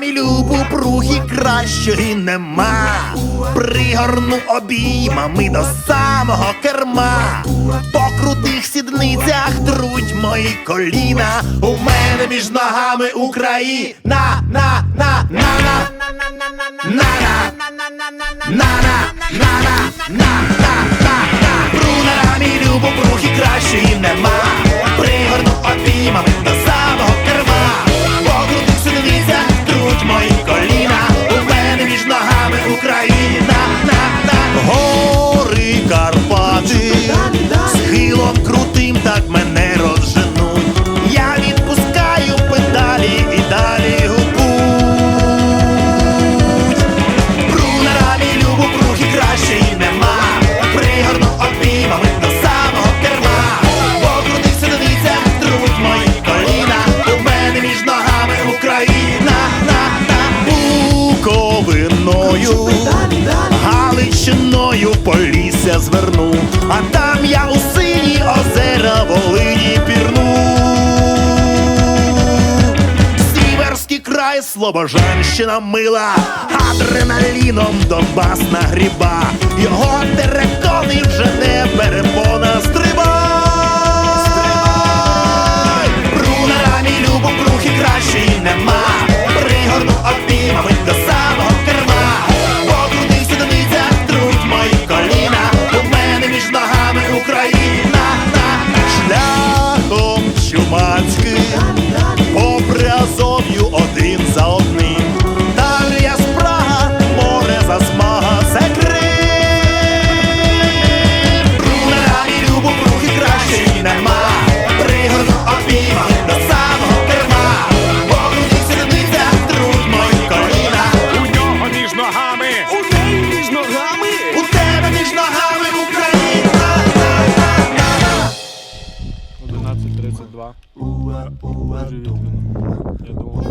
мамі любу пругі кращої нема. Пригорну обіймами до самого керма. По крутих сідницях труть мої коліна. У мене між ногами Україна. На, на, на, на, на, на, на, на, на, на, на. Пру на рамі любу прухи кращої нема. Буковиною, Галичиною полісся зверну, а там я у сині озера Волині пірну. Сіверський край, Слобожанщина мила, адреналіном Донбас нагріба, його чумацьким попри Азов'ю один за одним. Талія спрага, море засмага, це Крим. Бруна рамі любу прухи кращої нема. Пригорну обійма до самого керма. По крутих сідницях труть мої коліна. У нього між ногами. 2. Я думаю,